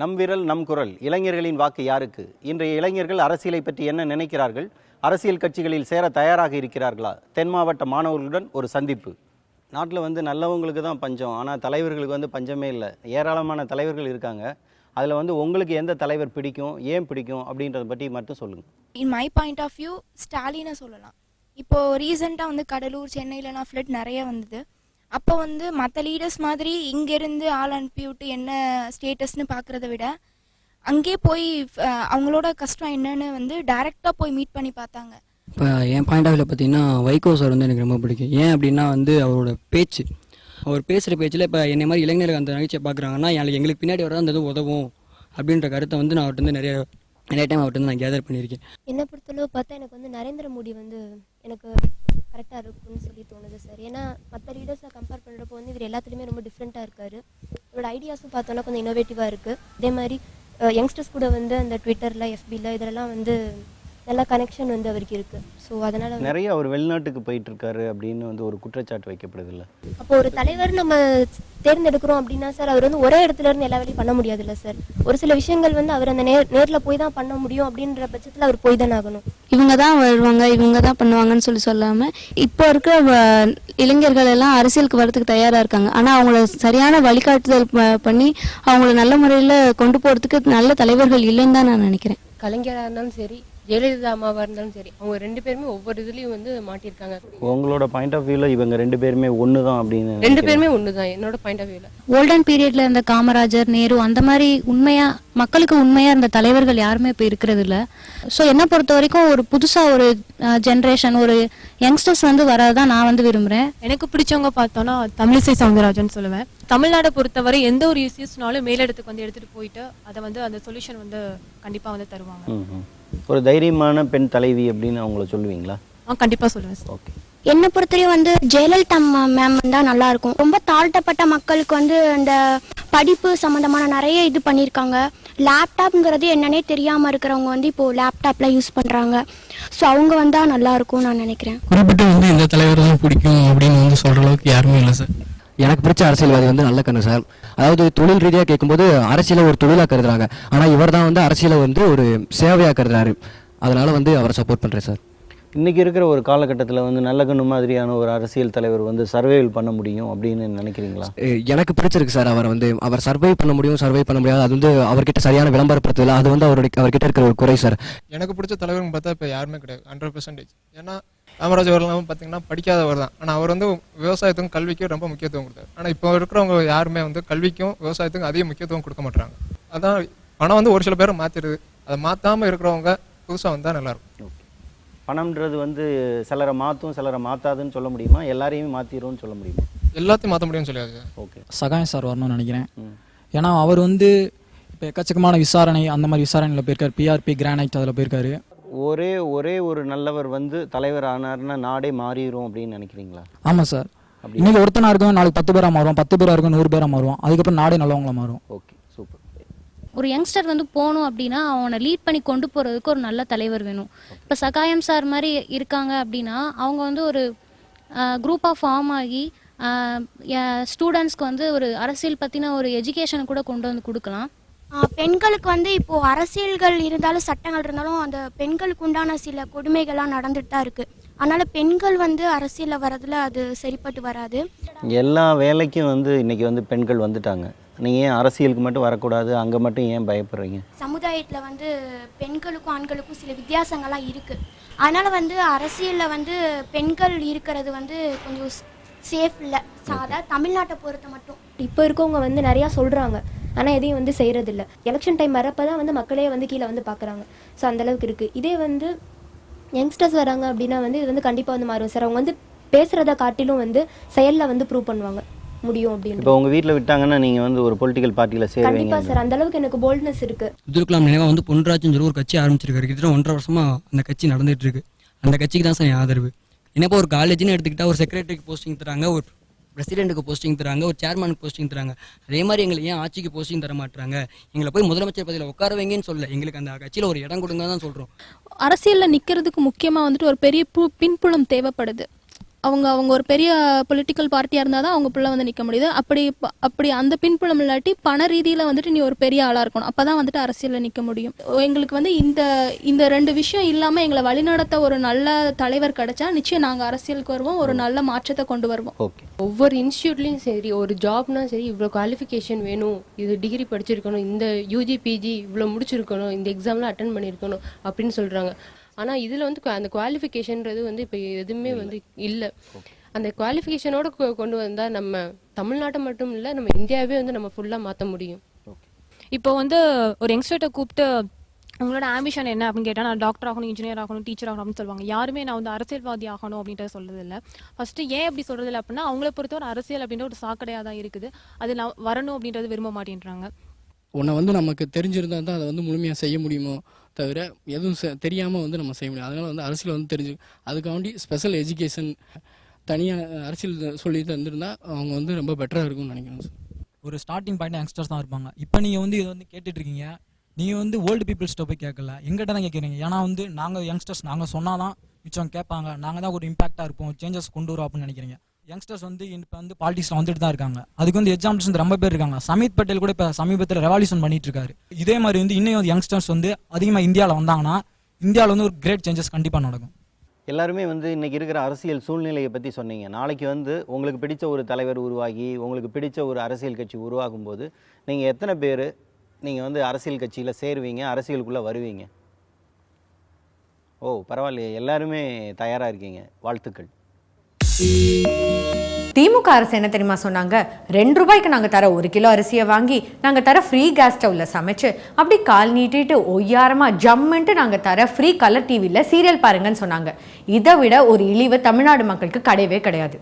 நம் விரல் நம் குரல் இளைஞர்களின் வாக்கு யாருக்கு? இன்றைய இளைஞர்கள் அரசியலை பற்றி என்ன நினைக்கிறார்கள்? அரசியல் கட்சிகளில் சேர தயாராக இருக்கிறார்களா? தென் மாவட்ட மாணவர்களுடன் ஒரு சந்திப்பு. நாட்டில் வந்து நல்லவங்களுக்கு தான் பஞ்சம். ஆனால் தலைவர்களுக்கு வந்து பஞ்சமே இல்லை. ஏராளமான தலைவர்கள் இருக்காங்க. அதில் வந்து உங்களுக்கு எந்த தலைவர் பிடிக்கும்? ஏன் பிடிக்கும்? அப்படின்றத பற்றி மட்டும் சொல்லுங்கள் in my point of view ஸ்டாலினை சொல்லலாம். இப்போ ரீசெண்டாக வந்து கடலூர் சென்னையிலலாம் ஃப்ளட் நிறைய வந்தது. அப்போ வந்து மற்ற லீடர்ஸ் மாதிரி இங்கேருந்து ஆள் அனுப்பி விட்டு என்ன ஸ்டேட்டஸ்னு பார்க்குறத விட அங்கேயே போய் அவங்களோட கஷ்டம் என்னன்னு வந்து டைரெக்டாக போய் மீட் பண்ணி பார்த்தாங்க. இப்போ என் பாயிண்ட் ஆஃப் வியூவில் பார்த்தீங்கன்னா வைகோ சார் வந்து எனக்கு ரொம்ப பிடிக்கும். ஏன் அப்படின்னா வந்து அவரோட பேச்சு. அவர் பேசுகிற பேச்சில் இப்போ என்னை மாதிரி இளைஞர்கள் அந்த நிகழ்ச்சியை பார்க்குறாங்கன்னா எங்களுக்கு பின்னாடி வர அந்த இது உதவும் அப்படின்ற கருத்தை வந்து நான் அவர்கிட்ட வந்து நிறைய நிறைய டைம் அவர்கிட்ட நான் கேதர் பண்ணியிருக்கேன். என்னை பொறுத்தளவு பார்த்தா எனக்கு வந்து நரேந்திர மோடி வந்து எனக்கு கரெக்டாக இருக்கும்னு சொல்லி தோணுது சார் ஏன்னா மற்ற லீடர்ஸை கம்பேர் பண்ணுறப்போ வந்து இவர் எல்லாத்துலேயுமே ரொம்ப டிஃப்ரெண்ட்டாக இருக்கார். இவரோட ஐடியாஸும் பார்த்தோன்னா கொஞ்சம் இன்னோவேட்டிவாக இருக்குது அதே மாதிரி யங்ஸ்டர்ஸ் கூட வந்து அந்த ட்விட்டரில் எஃபியில் இதெல்லாம் வந்து நல்ல கனெக்ஷன் வந்து அவருக்கு இருக்குது ஸோ அதனால் நிறைய அவர் வெளிநாட்டுக்கு போயிட்டு இருக்காரு அப்படின்னு வந்து ஒரு குற்றச்சாட்டு வைக்கப்படுது இல்லை அப்போ ஒரு தலைவர் நம்ம தேர்ந்தெடுக்கிறோம் அப்படின்னா சார் அவர் வந்து ஒரே இடத்துல இருந்து எல்லா வேலையும் பண்ண முடியாதுல்ல சார். ஒரு சில விஷயங்கள் வந்து அவர் அந்த நேர் நேரில் போய் தான் பண்ண முடியும் அப்படின்ற பட்சத்தில் அவர் போய் தானே ஆகணும். இவங்க தான் வருவாங்க இவங்க தான் பண்ணுவாங்கன்னு சொல்லி சொல்லாம இப்போ இருக்கிற வ- இளைஞர்கள் எல்லாம் அரசியலுக்கு வரதுக்கு தயாரா இருக்காங்க. ஆனா அவங்கள சரியான வழிகாட்டுதல் ப- பண்ணி அவங்கள நல்ல முறையில கொண்டு போறதுக்கு நல்ல தலைவர்கள் இல்லைன்னு தான் நான் நினைக்கிறேன். கலைஞராக இருந்தாலும் சரி ஜெயலலிதா அம்மாவாக இருந்தாலும் சரி அவங்க ரெண்டு பேருமே ஒவ்வொரு இதுலேயும் வந்து மாட்டியிருக்காங்க உங்களோட பாயிண்ட் ஆஃப் வியூவில் இவங்க ரெண்டு பேருமே ஒன்று தான் அப்படின்னு ரெண்டு. பேருமே ஒன்று தான் என்னோட பாயிண்ட் ஆஃப் வியூவில் கோல்டன் பீரியட்ல இருந்த காமராஜர் நேரு அந்த மாதிரி உண்மையா மக்களுக்கு உண்மையா இருந்த தலைவர்கள் யாருமே இப்போ இருக்கிறது இல்ல. ஸோ என்னை பொறுத்த வரைக்கும் ஒரு புதுசா ஒரு ஜென்ரேஷன் ஒரு யங்ஸ்டர்ஸ் வந்து வரதான் நான் வந்து விரும்புறேன். எனக்கு பிடிச்சவங்க பார்த்தோன்னா தமிழிசை சவுந்தரராஜன் சொல்லுவேன். தமிழ்நாடை பொறுத்தவரை எந்த ஒரு இஷ்யூஸ்னாலும் மேலிடத்துக்கு வந்து எடுத்துட்டு போயிட்டு அதை வந்து அந்த சொல்யூஷன் வந்து கண்டிப்பா வந்து தருவாங்க. ஒரு தைரியமான பெண் தலைவி அப்படின்னு அவங்கள சொல்லுவீங்களா? ஆ கண்டிப்பா சொல்லுவேன் ஓகே. என்னை பொறுத்தவரையும் வந்து ஜெயலலிதா மேம் தான் நல்லா இருக்கும். ரொம்ப தாழ்த்தப்பட்ட மக்களுக்கு வந்து இந்த படிப்பு சம்மந்தமான நிறைய இது பண்ணியிருக்காங்க. லேப்டாப்ங்கிறது என்னன்னே தெரியாமல் இருக்கிறவங்க வந்து இப்போது லேப்டாப்லாம் யூஸ் பண்ணுறாங்க ஸோ அவங்க வந்தால் நல்லா இருக்கும்னு நான் நினைக்கிறேன். குறிப்பிட்டு வந்து இந்த தலைவர் தான் பிடிக்கும் அப்படின்னு வந்து சொல்ற அளவுக்கு யாருமே இல்லை சார். எனக்கு பிடிச்ச அரசியல்வாதி வந்து நல்ல கண்ணு சார். அதாவது தொழில் ரீதியாக கேட்கும்போது அரசியலை ஒரு தொழிலாக கருதுறாங்க. ஆனால் இவர் தான் வந்து அரசியலை வந்து ஒரு சேவையாக கருதுறாரு. அதனால வந்து அவரை சப்போர்ட் பண்ணுறேன் சார். இன்னைக்கு இருக்கிற ஒரு காலகட்டத்தில் வந்து நல்ல கண்ணு மாதிரியான ஒரு அரசியல் தலைவர் வந்து சர்வேவில் பண்ண முடியும் அப்படின்னு நினைக்கிறீங்களா? எனக்கு பிடிச்சிருக்கு சார் அவர் வந்து. அவர் சர்வை பண்ண முடியும் சர்வை பண்ண முடியாது. அது வந்து அவர்கிட்ட சரியான விளம்பரப்படுத்தல அது வந்து அவருடைய அவர்கிட்ட இருக்கிற ஒரு குறை சார். எனக்கு பிடிச்ச தலைவர்னு பார்த்தா இப்போ யாருமே கிடையாது. ஹண்ட்ரட் பர்சன்டேஜ் ஏன்னா காமராஜ் அவர்கள்லாம் பார்த்தீங்கன்னா படிக்காதவர் தான். ஆனால் அவர் வந்து விவசாயத்துக்கும் கல்விக்கும் ரொம்ப முக்கியத்துவம் கொடுத்தாரு. ஆனால் இப்போ இருக்கிறவங்க யாருமே வந்து கல்விக்கும் விவசாயத்துக்கும் அதிக முக்கியத்துவம் கொடுக்க மாட்டாங்க அதான் பணம் வந்து ஒரு சில பேரை மாற்றிடுது அதை மாற்றாமல் இருக்கிறவங்க புதுசாக வந்தால் நல்லாயிருக்கும் பணம்ன்றது வந்து சிலரை மாற்றும் சிலரை மாற்றாதுன்னு சொல்ல முடியுமா? எல்லாரையுமே மாற்றிடும்னு சொல்ல முடியுமா? எல்லாத்தையும் மாற்ற முடியும்னு சொல்லியாது ஓகே. சகாயம் சார் வரணும்னு நினைக்கிறேன். ஏன்னா அவர் வந்து இப்போ எக்கச்சக்கமான விசாரணை அந்த மாதிரி விசாரணையில் போயிருக்காரு. பிஆர்பி கிரானைட் அதில் போயிருக்காரு. ஒரே ஒரே ஒரு நல்லவர் வந்து தலைவர் ஆனார்னா நாடே மாறிடும் அப்படின்னு நினைக்கிறீங்களா? ஆமாம் சார். இன்னைக்கு ஒருத்தனா இருக்கும் நாளைக்கு பத்து பேரா மாறுவோம். பத்து பேரா இருக்கும் நூறு பேரா மாறுவோம். அதுக்கப்புறம் நாடே நல்லவங்களா மாறும். ஓகே. ஒரு யங்ஸ்டர் வந்து போகணும் அப்படின்னா அவனை லீட் பண்ணி கொண்டு போகிறதுக்கு ஒரு நல்ல தலைவர் வேணும். இப்போ சகாயம் சார் மாதிரி இருக்காங்க அப்படின்னா அவங்க வந்து ஒரு குரூப்பாக ஃபார்ம் ஆகி ஸ்டூடெண்ட்ஸ்க்கு வந்து ஒரு அரசியல் பற்றின ஒரு எஜுகேஷன் கூட கொண்டு வந்து கொடுக்கலாம். பெண்களுக்கு வந்து இப்போ அரசியல்கள் இருந்தாலும் சட்டங்கள் இருந்தாலும் அந்த பெண்களுக்கு உண்டான சில கொடுமைகள்லாம் நடந்துட்டு தான் இருக்கு. அதனால பெண்கள் வந்து அரசியலில் வரதுல அது சரிப்பட்டு வராது. எல்லா வேலைக்கும் வந்து இன்னைக்கு வந்து பெண்கள் வந்துட்டாங்க. நீங்கள் ஏன் அரசியலுக்கு மட்டும் வரக்கூடாது? அங்கே மட்டும் ஏன் பயப்படுறீங்க? சமுதாயத்தில் வந்து பெண்களுக்கும் ஆண்களுக்கும் சில வித்தியாசங்கள்லாம் இருக்குது அதனால் வந்து அரசியலில் வந்து பெண்கள் இருக்கிறது வந்து கொஞ்சம் சேஃப் இல்லை. சாதா தமிழ்நாட்டை பொறுத்த மட்டும். இப்போ இருக்கவங்க வந்து நிறையா சொல்கிறாங்க ஆனால் எதையும் வந்து செய்கிறதில்ல எலெக்ஷன் டைம் வரப்போ தான் வந்து மக்களே வந்து கீழே வந்து பார்க்குறாங்க ஸோ அந்தளவுக்கு இருக்குது இதே வந்து யங்ஸ்டர்ஸ் வராங்க அப்படின்னா வந்து இது வந்து கண்டிப்பாக வந்து மாறும். சார் அவங்க வந்து பேசுகிறத காட்டிலும் வந்து செயலில் வந்து ப்ரூவ் பண்ணுவாங்க. முடியும் அப்படின்னு இப்போ உங்கள் வீட்டில் விட்டாங்கன்னா நீங்கள் வந்து ஒரு பொலிட்டிக்கல் பார்ட்டியில் சேருவீங்க கண்டிப்பாக சார். அந்த அளவுக்கு எனக்கு போல்ட்னஸ் இருக்குது அப்துல் கலாம் நினைவாக வந்து பொன்ராஜ்னு சொல்லி ஒரு கட்சி ஆரம்பிச்சிருக்காரு. கிட்டத்தட்ட ஒன்றரை வருஷமா அந்த கட்சி நடந்துட்டு இருக்கு அந்த கட்சிக்கு தான் சார் என் ஆதரவு. என்னப்போ ஒரு காலேஜ்னு எடுத்துக்கிட்டா ஒரு செக்ரட்டரிக்கு போஸ்டிங் தராங்க ஒரு பிரசிடென்ட்டுக்கு போஸ்டிங் தராங்க ஒரு சேர்மனுக்கு போஸ்டிங் தராங்க. அதே மாதிரி எங்களுக்கு ஏன் ஆட்சிக்கு போஸ்டிங் தர மாட்டாங்க எங்களை போய் முதலமைச்சர் பதவியில் உட்கார வைங்கன்னு சொல்ல எங்களுக்கு அந்த கட்சியில் ஒரு இடம் கொடுங்க தான் சொல்கிறோம் அரசியலில் நிற்கிறதுக்கு முக்கியமாக வந்துட்டு ஒரு பெரிய பு- பின்புலம் தேவைப்படுது. அவங்க அவங்க ஒரு பெரிய பொலிட்டிக்கல் பார்ட்டியாக இருந்தால் தான் அவங்க பிள்ளை வந்து நிற்க முடியுது. அப்படி அப்படி அந்த பின்புலம் இல்லாட்டி பண ரீதியில் வந்துட்டு நீ ஒரு பெரிய ஆளாக இருக்கணும். அப்போ தான் வந்துட்டு அரசியலில் நிற்க முடியும். எங்களுக்கு வந்து இந்த இந்த ரெண்டு விஷயம் இல்லாமல் எங்களை வழிநடத்த ஒரு நல்ல தலைவர் கிடைச்சா நிச்சயம் நாங்கள் அரசியலுக்கு வருவோம். ஒரு நல்ல மாற்றத்தை கொண்டு வருவோம். ஓகே. ஒவ்வொரு இன்ஸ்டியூட்லேயும் சரி ஒரு ஜாப்னா சரி இவ்வளோ குவாலிஃபிகேஷன் வேணும். இது டிகிரி படிச்சிருக்கணும். இந்த யூஜி பிஜி இவ்வளோ முடிச்சிருக்கணும். இந்த எக்ஸாம்லாம் அட்டன் பண்ணியிருக்கணும் அப்படின்னு சொல்கிறாங்க ஆனால் இதில் வந்து அந்த குவாலிஃபிகேஷன்றது வந்து இப்போ எதுவுமே வந்து இல்லை. அந்த குவாலிஃபிகேஷனோட கொண்டு வந்தால் நம்ம தமிழ்நாட்டை மட்டும் இல்லை நம்ம இந்தியாவே வந்து நம்ம ஃபுல்லாக மாற்ற முடியும். இப்போ வந்து ஒரு யங்ஸ்டர்கிட்ட கூப்பிட்டு உங்களோட ஆம்பிஷன் என்ன? அப்படின்னு கேட்டால் நான் டாக்டர் ஆகணும் இன்ஜினியர் ஆகணும் டீச்சர் ஆகணும் அப்படின்னு சொல்லுவாங்க. யாருமே நான் வந்து அரசியல்வாதி ஆகணும் அப்படின்ட்டு சொல்றது இல்லை. ஃபர்ஸ்ட் ஏன் அப்படி சொல்றது இல்லை அப்படின்னா அவங்கள பொறுத்தவரை அரசியல் அப்படின்ற ஒரு சாக்கடையாக தான் இருக்குது. அது நான் வரணும் அப்படின்றது விரும்ப மாட்டேன்றாங்க. உன்னை வந்து நமக்கு தெரிஞ்சிருந்தா தான் அதை வந்து முழுமையாக செய்ய முடியுமோ? தவிர எதுவும் செ- வந்து நம்ம செய்ய முடியும் அதனால் வந்து அரசியல் வந்து தெரிஞ்சு அதுக்காண்டி ஸ்பெஷல் எஜுகேஷன் தனியாக அரசியல் சொல்லி தந்திருந்தா அவங்க வந்து ரொம்ப பெட்டராக இருக்கும்னு நினைக்கிறேன் சார் ஒரு ஸ்டார்டிங் பாயிண்ட் யங்ஸ்டர்ஸ் தான் இருப்பாங்க. இப்போ நீங்கள் வந்து இதை வந்து கேட்டுட்ருக்கீங்க. நீங்கள் வந்து ஓல்டு பீப்புள்ஸ்ட்ட போய் கேட்கல எங்கிட்ட தான் கேட்குறீங்க ஏன்னா வந்து நாங்கள் யங்ஸ்டர்ஸ் நாங்கள் சொன்னால் தான் மிச்சம் கேட்பாங்க நாங்கள் தான் ஒரு இம்பாக்டாக இருப்போம். சேஞ்சஸ் கொண்டு வரோம் அப்படின்னு நினைக்கிறீங்க. யங்ஸ்டர்ஸ் வந்து இப்போ வந்து பாலிடிக்ஸில் வந்துட்டு தான் இருக்காங்க. அதுக்கு வந்து எக்ஸாம்பிள்ஸ் வந்து ரொம்ப பேர் இருக்காங்க. சமீத் பட்டேல் கூட இப்போ சமீபத்தில் ரெவல்யூஷன் பண்ணிட்டு இருக்காரு. இதே மாதிரி வந்து இன்னும் வந்து யங்ஸ்டர்ஸ் வந்து அதிகமாக இந்தியாவில் வந்தாங்கன்னா இந்தியாவில் வந்து ஒரு கிரேட் சேஞ்சஸ் கண்டிப்பாக நடக்கும். எல்லாருமே வந்து இன்றைக்கி இருக்கிற அரசியல் சூழ்நிலையை பற்றி சொன்னீங்க. நாளைக்கு வந்து உங்களுக்கு பிடித்த ஒரு தலைவர் உருவாகி உங்களுக்கு பிடித்த ஒரு அரசியல் கட்சி உருவாகும் போது நீங்கள் எத்தனை பேர் நீங்கள் வந்து அரசியல் கட்சியில் சேருவீங்க அரசியலுக்குள்ளே வருவீங்க? ஓ பரவாயில்லையே. எல்லாருமே தயாராக இருக்கீங்க. வாழ்த்துக்கள். திமுக அரசு என்ன தெரியுமா சொன்னாங்க? ரெண்டு ரூபாய்க்கு நாங்கள் தர ஒரு கிலோ அரிசியை வாங்கி நாங்கள் தர ஃப்ரீ கேஸ் ஸ்டவ்வில் சமைச்சு அப்படி கால் நீட்டிட்டு ஒய்யாரமாக ஜம்முன்ட்டு நாங்கள் தர ஃப்ரீ கலர் டிவியில் சீரியல் பாருங்கன்னு சொன்னாங்க. இதை விட ஒரு இழிவு தமிழ்நாடு மக்களுக்கு கிடையவே கிடையாது.